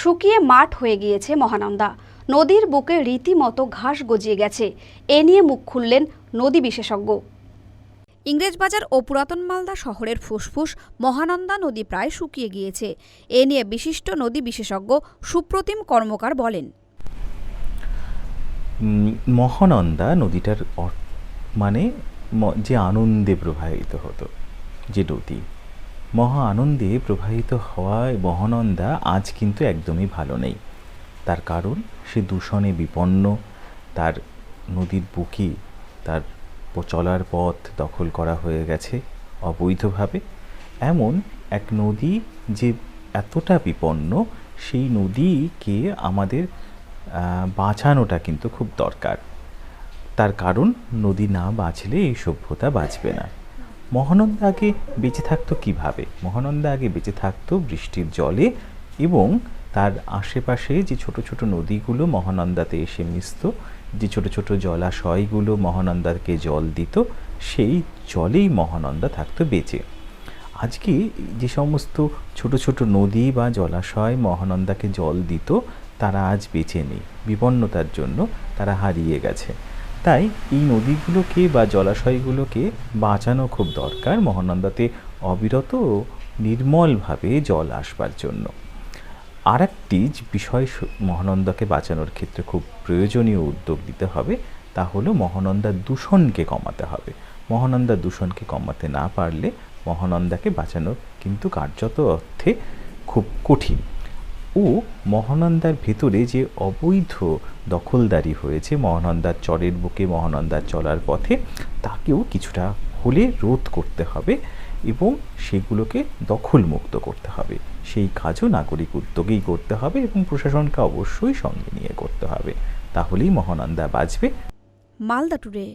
শুকিয়ে মাঠ হয়ে গিয়েছে মহানন্দা। নদীর বুকে রীতিমতো ঘাস গজিয়ে গেছে। এ নিয়ে মুখ খুললেন নদী বিশেষজ্ঞ। ইংরেজবাজার ও পুরাতন মালদা শহরের ফুসফুস মহানন্দা নদী প্রায় শুকিয়ে গিয়েছে। এ নিয়ে বিশিষ্ট নদী বিশেষজ্ঞ সুপ্রতিম কর্মকার বলেন। মহানন্দা নদীটার মানে যে আনন্দে প্রবাহিত হতো, যে নদী। মহা আনন্দে প্রবাহিত হওয়ায় মহানন্দা আজ কিন্তু একদমই ভালো নেই। তার কারণ, সে দূষণে বিপন্ন, তার নদীর বুকে, তার চলার পথ দখল করা হয়ে গেছে অবৈধভাবে। এমন এক নদী যে এতটা বিপন্ন, সেই নদীকে আমাদের বাঁচানোটা কিন্তু খুব দরকার। তার কারণ, নদী না বাঁচলে এই সভ্যতা বাঁচবে না। মহানন্দা আগে বেঁচে থাকতো কীভাবে? মহানন্দা আগে বেঁচে থাকতো বৃষ্টির জলে এবং তার আশেপাশে যে ছোট ছোট নদীগুলো মহানন্দাতে এসে মিশত, যে ছোট ছোট জলাশয়গুলো মহানন্দাকে জল দিত, সেই জলেই মহানন্দা থাকতো বেঁচে। আজকে যে সমস্ত ছোট ছোট নদী বা জলাশয় মহানন্দাকে জল দিত, তারা আজ বেঁচে নেই। বিপন্নতার জন্য তারা হারিয়ে গেছে। তাই এই নদীগুলোকে বা জলাশয়গুলোকে বাঁচানো খুব দরকার মহানন্দাতে অবিরত নির্মলভাবে জল আসবার জন্য। আর একটি বিষয় মহানন্দাকে বাঁচানোর ক্ষেত্রে খুব প্রয়োজনীয় উদ্যোগ দিতে হবে, তা হলো মহানন্দা দূষণকে কমাতে হবে। মহানন্দা দূষণকে কমাতে না পারলে মহানন্দাকে বাঁচানো কিন্তু কার্যত অর্থে খুব কঠিন। ও মহানন্দার ভেতরে যে অবৈধ দখলদারি হয়েছে, মহানন্দার চরের বুকে মহানন্দার চলার পথে, তাকেও কিছুটা হলে রোধ করতে হবে এবং সেগুলোকে দখলমুক্ত করতে হবে। সেই কাজও নাগরিক উদ্যোগেই করতে হবে এবং প্রশাসনকে অবশ্যই সঙ্গে নিয়ে করতে হবে। তাহলেই মহানন্দা বাঁচবে। মালদা টুডে